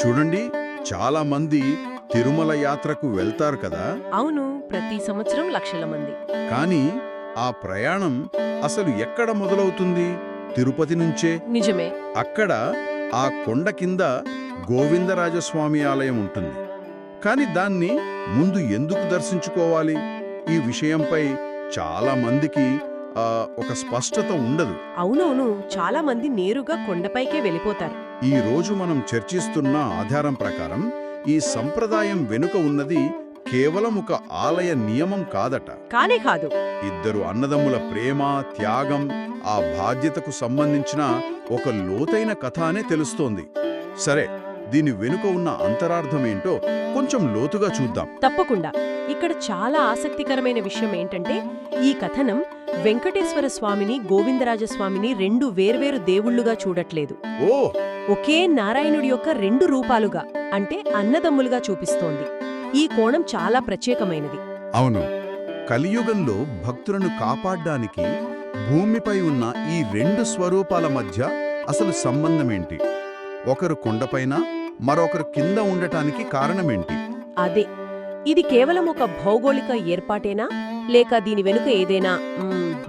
చూడండి చాలా మంది తిరుమల యాత్రకు వెళ్తారు కదా? అవును ప్రతి సంవత్సరం లక్షల మంది. కానీ ఆ ప్రయాణం అసలు ఎక్కడ మొదలవుతుంది? తిరుపతి నుంచే? నిజమే. అక్కడ ఆ కొండ కింద గోవిందరాజస్వామి ఆలయం ఉంటుంది. కాని దాన్ని ముందు ఎందుకు దర్శించుకోవాలి? ఈ విషయంపై చాలా మందికి ఒక స్పష్టత ఉండదు. అవునవును చాలా మంది నేరుగా కొండపైకే వెళ్ళిపోతారు. ఈ రోజు మనం చర్చిస్తున్న ఆధారం ప్రకారం ఈ సంప్రదాయం వెనుక ఉన్నది కేవలం ఒక ఆలయ నియమం కాదట. కానే కాదు. ఇద్దరు అన్నదమ్ముల ప్రేమ త్యాగం ఆ బాధ్యతకు సంబంధించిన ఒక లోతైన కథ అనే తెలుస్తోంది. సరే దీని వెనుక ఉన్న అంతరార్థమేంటో కొంచెం లోతుగా చూద్దాం. తప్పకుండా. ఇక్కడ చాలా ఆసక్తికరమైన విషయం ఏంటంటే ఈ కథనం వెంకటేశ్వర స్వామిని గోవిందరాజస్వామిని రెండు వేర్వేరు దేవుళ్ళుగా చూడట్లేదు. ఓ ఒకే నారాయణుడి యొక్క రెండు రూపాలుగా అంటే అన్నదమ్ములుగా చూపిస్తోంది. ఈ కోణం చాలా ప్రత్యేకమైనది. అవును. కలియుగంలో భక్తులను కాపాడ్డానికి భూమిపై ఉన్న ఈ రెండు స్వరూపాల మధ్య అసలు సంబంధమేంటి? ఒకరు కొండపైన మరొకరు కింద ఉండటానికి కారణమేంటి? అదే. ఇది కేవలం ఒక భౌగోళిక ఏర్పాటేనా? లేక దీని వెనుక ఏదైనా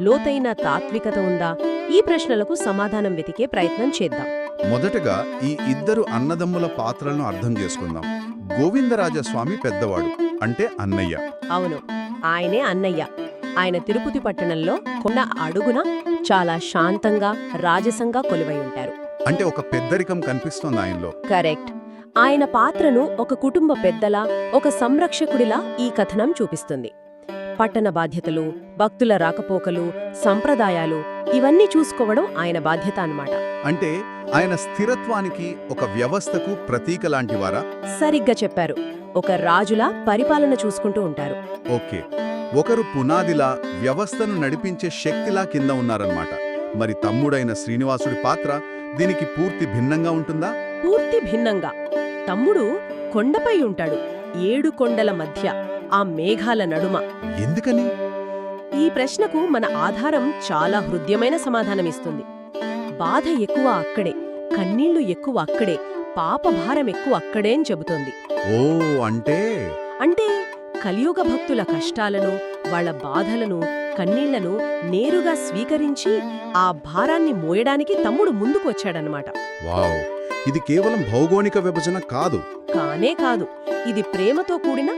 లోతైన తాత్వికత ఉందా? ఈ ప్రశ్నలకు సమాధానం వెతికే ప్రయత్నం చేద్దాం. మొదటగా ఈ ఇద్దరు అన్నదమ్ముల పాత్రలను అర్థం చేసుకుందాం. గోవిందరాజస్వామి పెద్దవాడు అంటే అన్నయ్య. అవును ఆయనే అన్నయ్య. ఆయన తిరుపతి పట్టణంలో కొండ అడుగున చాలా శాంతంగా రాజసంగా కొలువై ఉంటారు. అంటే ఒక పెద్దరికం కనిపిస్తోంది ఆయనలో. కరెక్ట్. ఆయన పాత్రను ఒక కుటుంబ పెద్దలా ఒక సంరక్షకుడిలా ఈ కథనం చూపిస్తుంది. పట్టణ బాధ్యతలు భక్తుల రాకపోకలు సంప్రదాయాలు ఇవన్నీ చూసుకోవడం ఆయన బాధ్యత అన్నమాట. అంటే ఆయన స్థిరత్వానికి ఒక వ్యవస్థకు ప్రతీక లాంటివారా? సరిగ్గా చెప్పారు. ఒక రాజులా పరిపాలన చూసుకుంటూ ఉంటారు. ఓకే. ఒకరు పునాదిలా వ్యవస్థను నడిపించే శక్తిలా కింద ఉన్నారన్నమాట. మరి తమ్ముడైన శ్రీనివాసుడి పాత్ర దీనికి పూర్తి భిన్నంగా ఉంటుందా? పూర్తి భిన్నంగా. తమ్ముడు కొండపై ఉంటాడు. ఏడు కొండల మధ్య. ఆ మేఘాల నడుమ. ఎందుకని? ఈ ప్రశ్నకు మన ఆధారం చాలా హృద్యమైన సమాధానమిస్తుంది. బాధ ఎక్కువ అక్కడే కన్నీళ్ళు ఎక్కువ అక్కడే పాపభారం ఎక్కువ అక్కడే అని చెబుతోంది. ఓ అంటే? అంటే కలియుగ భక్తుల కష్టాలను వాళ్ళ బాధలను కన్నీళ్ళను నేరుగా స్వీకరించి ఆ భారాన్ని మోయడానికి తమ్ముడు ముందుకు వచ్చాడనమాట వావ్ ఇది కేవలం భౌగోళిక విభజన కాదు. కానే కాదు ఇది ప్రేమతో కూడిన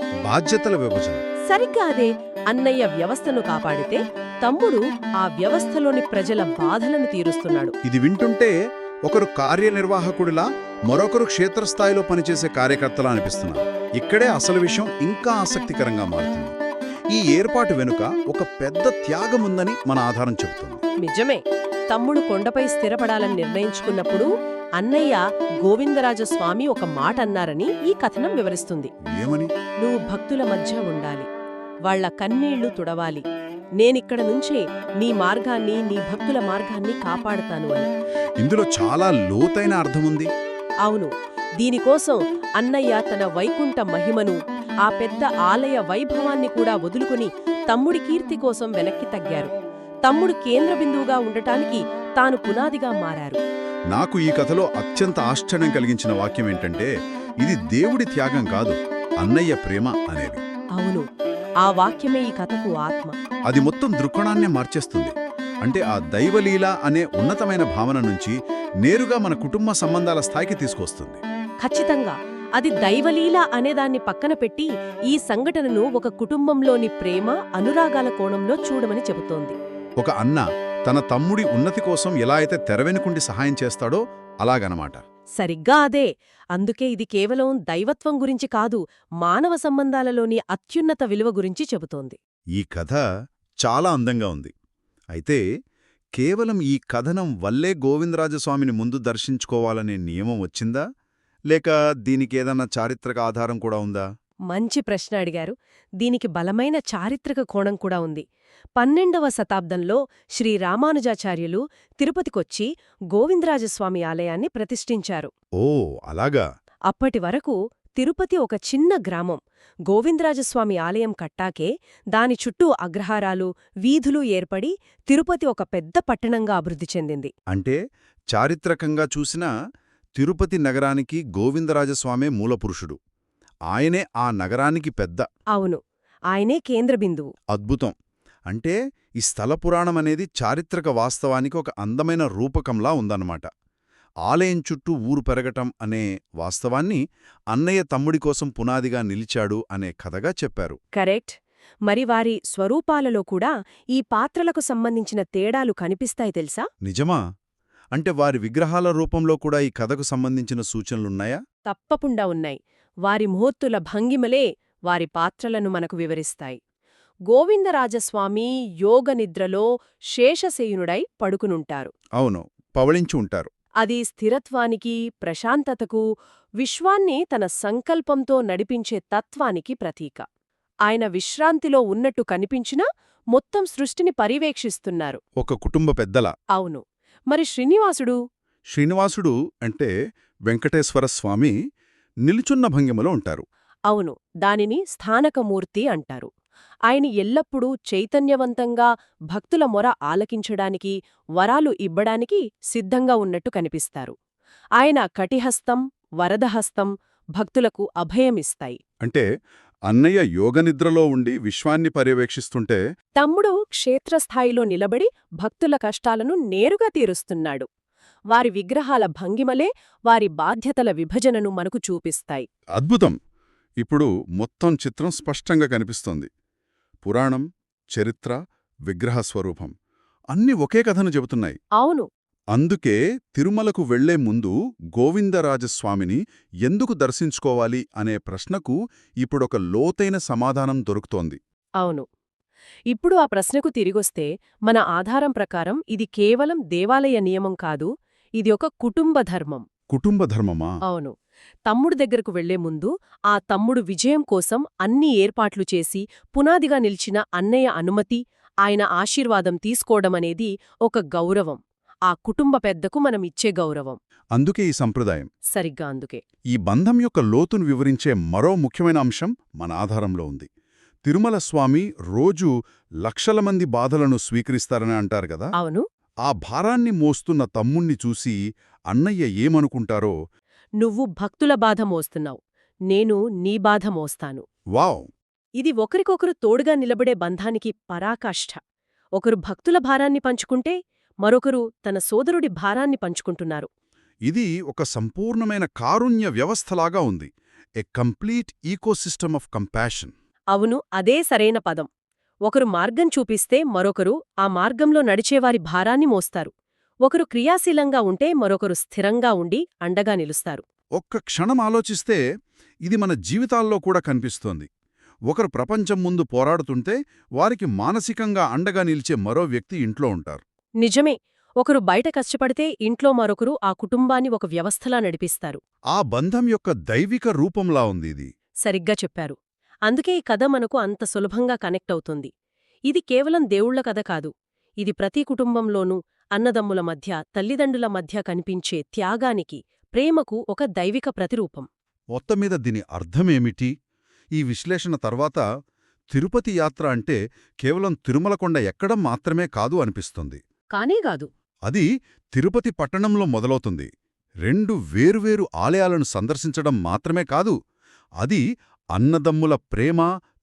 బాధ్యతల విభజన. సరిగ్గా అదే అన్నయ్య వ్యవస్థను కాపాడితే తమ్ముడు ఆ వ్యవస్థలోని ప్రజల బాధలను తీరుస్తున్నాడు. ఇది వింటుంటే ఒకరు కార్యనిర్వాహకుడిలా మరొకరు క్షేత్రస్థాయిలో పనిచేసే కార్యకర్తలా అనిపిస్తున్నారు. ఇక్కడే అసలు విషయం ఇంకా ఆసక్తికరంగా మారుతుంది. ఈ ఏర్పాటు వెనుక ఒక పెద్ద త్యాగం ఉందని మన ఆధారం చెబుతుంది. నిజమే. తమ్ముడు కొండపై స్థిరపడాలని నిర్ణయించుకున్నప్పుడు అన్నయ్య గోవిందరాజస్వామి ఒక మాట అన్నారని ఈ కథనం వివరిస్తుంది. ఏమని? నువ్వు భక్తుల మధ్య ఉండాలి. వాళ్ళ కన్నీళ్ళు తుడవాలి. నేనిక్కడ నుంచే నీ మార్గాన్ని నీ భక్తుల మార్గాన్ని కాపాడతాను అని. ఇందులో చాలా లోతైన అర్థముంది అవును. దీనికోసం అన్నయ్య తన వైకుంఠ మహిమను ఆ పెద్ద ఆలయ వైభవాన్ని కూడా వదులుకుని తమ్ముడి కీర్తి కోసం వెనక్కి తగ్గారు. తమ్ముడు కేంద్ర బిందువుగా ఉండటానికి తాను పునాదిగా మారారు. నాకు ఈ కథలో అత్యంత ఆశ్చర్యం కలిగించిన వాక్యం ఏంటంటే ఇది దేవుడి త్యాగం కాదు. అన్నయ్య ప్రేమ అనేవి అవును. ఆ వాక్యమే ఈ కథకు ఆత్మ. అది మొత్తం దృక్కోణాన్నే మార్చేస్తుంది. అంటే ఆ దైవలీల అనే ఉన్నతమైన భావన నుంచి నేరుగా మన కుటుంబ సంబంధాల స్థాయికి తీసుకొస్తుంది. ఖచ్చితంగా. అది దైవలీల అనేదాన్ని పక్కన పెట్టి ఈ సంఘటనను ఒక కుటుంబంలోని ప్రేమ అనురాగాల కోణంలో చూడమని చెబుతోంది. ఒక అన్న తన తమ్ముడి ఉన్నతి కోసం ఎలా అయితే తెరవెనుకుండి సహాయం చేస్తాడో అలాగనమాట. సరిగ్గా అదే. అందుకే ఇది కేవలం దైవత్వం గురించి కాదు మానవ సంబంధాలలోని అత్యున్నత విలువ గురించి చెబుతోంది. ఈ కథ చాలా అందంగా ఉంది. అయితే కేవలం ఈ కథనం వల్లే గోవిందరాజస్వామిని ముందు దర్శించుకోవాలనే నియమం వచ్చిందా? లేక దీనికేదన్నా చారిత్రక ఆధారం కూడా ఉందా? మంచి ప్రశ్న అడిగారు. దీనికి బలమైన చారిత్రక కోణం కూడా ఉంది. పన్నెండవ శతాబ్దంలో శ్రీ రామానుజాచార్యులు తిరుపతికొచ్చి గోవిందరాజస్వామి ఆలయాన్ని ప్రతిష్ఠించారు. ఓ అలాగా. అప్పటి వరకు తిరుపతి ఒక చిన్న గ్రామం. గోవిందరాజస్వామి ఆలయం కట్టాకే దాని చుట్టూ అగ్రహారాలు వీధులు ఏర్పడి తిరుపతి ఒక పెద్ద పట్టణంగా అభివృద్ధి చెందింది. అంటే చారిత్రకంగా చూసినా తిరుపతి నగరానికి గోవిందరాజస్వామే మూలపురుషుడు. ఆయనే ఆ నగరానికి పెద్ద. అవును. ఆయనే కేంద్ర బిందువు. అద్భుతం. అంటే ఈ స్థల పురాణం అనేది చారిత్రక వాస్తవానికి ఒక అందమైన రూపకంలా ఉందన్నమాట. ఆలయం చుట్టూ ఊరు పెరగటం అనే వాస్తవాన్ని అన్నయ్య తమ్ముడి కోసం పునాదిగా నిలిచాడు అనే కథగా చెప్పారు. కరెక్ట్. మరి వారి స్వరూపాలలో కూడా ఈ పాత్రలకు సంబంధించిన తేడాలు కనిపిస్తాయి తెలుసా? నిజమా? అంటే వారి విగ్రహాల రూపంలో కూడా ఈ కథకు సంబంధించిన సూచనలున్నాయా? తప్పకుండా ఉన్నాయి. వారి ముహూర్తుల భంగిమలే వారి పాత్రలను మనకు వివరిస్తాయి. గోవిందరాజస్వామి యోగనిద్రలో శేషసేయునుడై పడుకునుంటారు. అవును పవళించి ఉంటారు. అది స్థిరత్వానికి ప్రశాంతతకు విశ్వాన్ని తన సంకల్పంతో నడిపించే తత్వానికి ప్రతీక. ఆయన విశ్రాంతిలో ఉన్నట్టు కనిపించినా మొత్తం సృష్టిని పర్యవేక్షిస్తున్నారు. ఒక కుటుంబ పెద్దల. అవును. మరి శ్రీనివాసుడు? శ్రీనివాసుడు అంటే వెంకటేశ్వర స్వామి నిలుచున్న భంగిమలో ఉంటారు. అవును దానిని స్థానకమూర్తి అంటారు. ఆయన ఎల్లప్పుడూ చైతన్యవంతంగా భక్తుల మొర ఆలకించడానికి వరాలు ఇవ్వడానికి సిద్ధంగా ఉన్నట్టు కనిపిస్తారు. ఆయన కటిహస్తం వరదహస్తం భక్తులకు అభయమిస్తాయి. అంటే అన్నయ్య యోగనిద్రలో ఉండి విశ్వాన్ని పర్యవేక్షిస్తుంటే తమ్ముడు క్షేత్రస్థాయిలో నిలబడి భక్తుల కష్టాలను నేరుగా తీరుస్తున్నాడు. వారి విగ్రహాల భంగిమలే వారి బాధ్యతల విభజనను మనకు చూపిస్తాయి. అద్భుతం! ఇప్పుడు మొత్తం చిత్రం స్పష్టంగా కనిపిస్తోంది. పురాణం చరిత్ర విగ్రహ స్వరూపం అన్నీ ఒకే కథను చెబుతున్నాయి. అవును. అందుకే తిరుమలకు వెళ్ళే ముందు గోవిందరాజస్వామిని ఎందుకు దర్శించుకోవాలి అనే ప్రశ్నకు ఇప్పుడొక లోతైన సమాధానం దొరుకుతోంది. అవును. ఇప్పుడు ఆ ప్రశ్నకు తిరిగొస్తే మన ఆధారం ప్రకారం ఇది కేవలం దేవాలయ నియమం కాదు ఇది ఒక కుటుంబ ధర్మం. కుటుంబ ధర్మమా? అవును. తమ్ముడు దగ్గరకు వెళ్ళే ముందు ఆ తమ్ముడు విజయం కోసం అన్ని ఏర్పాట్లు చేసి పునాదిగా నిలిచిన అన్నయ్య అనుమతి ఆయన ఆశీర్వాదం తీసుకోవడమనేది ఒక గౌరవం. ఆ కుటుంబ పెద్దకు మనం ఇచ్చే గౌరవం. అందుకే ఈ సంప్రదాయం. సరిగ్గా అందుకే. ఈ బంధం యొక్క లోతును వివరించే మరో ముఖ్యమైన అంశం మన ఆధారంలో ఉంది. తిరుమల స్వామి రోజూ లక్షల మంది బాధలను స్వీకరిస్తారని అంటారు కదా? అవును. ఆ భారాన్ని మోస్తున్న తమ్ముణ్ణి చూసి అన్నయ్య ఏమనుకుంటారో? నువ్వు భక్తుల బాధ మోస్తున్నావు. నేను నీ బాధ మోస్తాను. వావ్! ఇది ఒకరికొకరు తోడుగా నిలబడే బంధానికి పరాకాష్ఠ ఒకరు భక్తుల భారాన్ని పంచుకుంటే మరొకరు తన సోదరుడి భారాన్ని పంచుకుంటున్నారు. ఇది ఒక సంపూర్ణమైన కారుణ్య వ్యవస్థలాగా ఉంది. A complete ecosystem of compassion. అవును అదే సరైన పదం. ఒకరు మార్గం చూపిస్తే మరొకరు ఆ మార్గంలో నడిచేవారి భారాన్ని మోస్తారు. ఒకరు క్రియాశీలంగా ఉంటే మరొకరు స్థిరంగా ఉండి అండగా నిలుస్తారు. ఒక్క క్షణం ఆలోచిస్తే ఇది మన జీవితాల్లో కూడా కనిపిస్తోంది. ఒకరు ప్రపంచం ముందు పోరాడుతుంటే వారికి మానసికంగా అండగా నిలిచే మరో వ్యక్తి ఇంట్లో ఉంటారు. నిజమే ఒకరు బయట కష్టపడితే ఇంట్లో మరొకరు ఆ కుటుంబాన్ని ఒక వ్యవస్థలా నడిపిస్తారు. ఆ బంధం యొక్క దైవిక రూపంలా ఉంది ఇది. సరిగ్గా చెప్పారు. అందుకే ఈ కథ మనకు అంత సులభంగా కనెక్ట్ అవుతుంది. ఇది కేవలం దేవుళ్ళ కథ కాదు. ఇది ప్రతి కుటుంబంలోనూ అన్నదమ్ముల మధ్య తల్లిదండ్రుల మధ్య కనిపించే త్యాగానికి ప్రేమకు ఒక దైవిక ప్రతిరూపం. మొత్తం మీద దీని అర్థమేమిటి ఈ విశ్లేషణ తర్వాత తిరుపతి యాత్ర అంటే కేవలం తిరుమలకొండ ఎక్కడం మాత్రమే కాదు అనిపిస్తుంది. కానేగాదు అది తిరుపతి పట్టణంలో మొదలవుతుంది. రెండు వేరువేరు ఆలయాలను సందర్శించడం మాత్రమే కాదు అది అన్నదమ్ముల ప్రేమ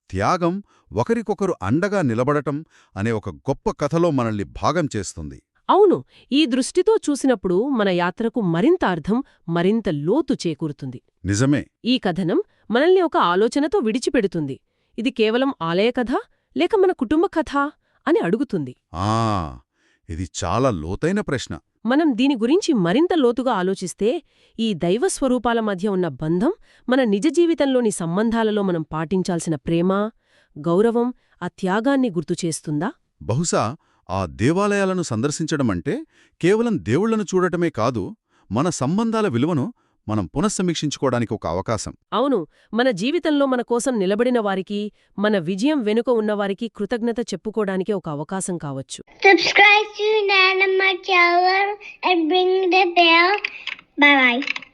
త్యాగం ఒకరికొకరు అండగా నిలబడటం అనే ఒక గొప్ప కథలో మనల్ని భాగం చేస్తుంది. అవును ఈ దృష్టితో చూసినప్పుడు మన యాత్రకు మరింత అర్థం మరింత లోతు చేకూరుతుంది. నిజమే. ఈ కథనం మనల్ని ఒక ఆలోచనతో విడిచిపెడుతుంది. ఇది కేవలం ఆలయ కథ లేక మన కుటుంబ కథ అని అడుగుతుంది. ఆ! ఇది చాలా లోతైన ప్రశ్న. మనం దీని గురించి మరింత లోతుగా ఆలోచిస్తే ఈ దైవ స్వరూపాల మధ్య ఉన్న బంధం మన నిజ జీవితంలోని సంబంధాలలో మనం పాటించాల్సిన ప్రేమ గౌరవం ఆ త్యాగాన్ని గుర్తుచేస్తుందా బహుశా ఆ దేవాలయాలను సందర్శించడమంటే కేవలం దేవుళ్ళను చూడటమే కాదు మన సంబంధాల విలువను మనం పునఃసమీక్షించుకోవడానికి ఒక అవకాశం అవును మన జీవితంలో మన కోసం నిలబడిన వారికి మన విజయం వెనుక ఉన్నవారికి కృతజ్ఞత చెప్పుకోవడానికి ఒక అవకాశం కావచ్చు Subscribe to Nana channel and ring the bell. Bye bye.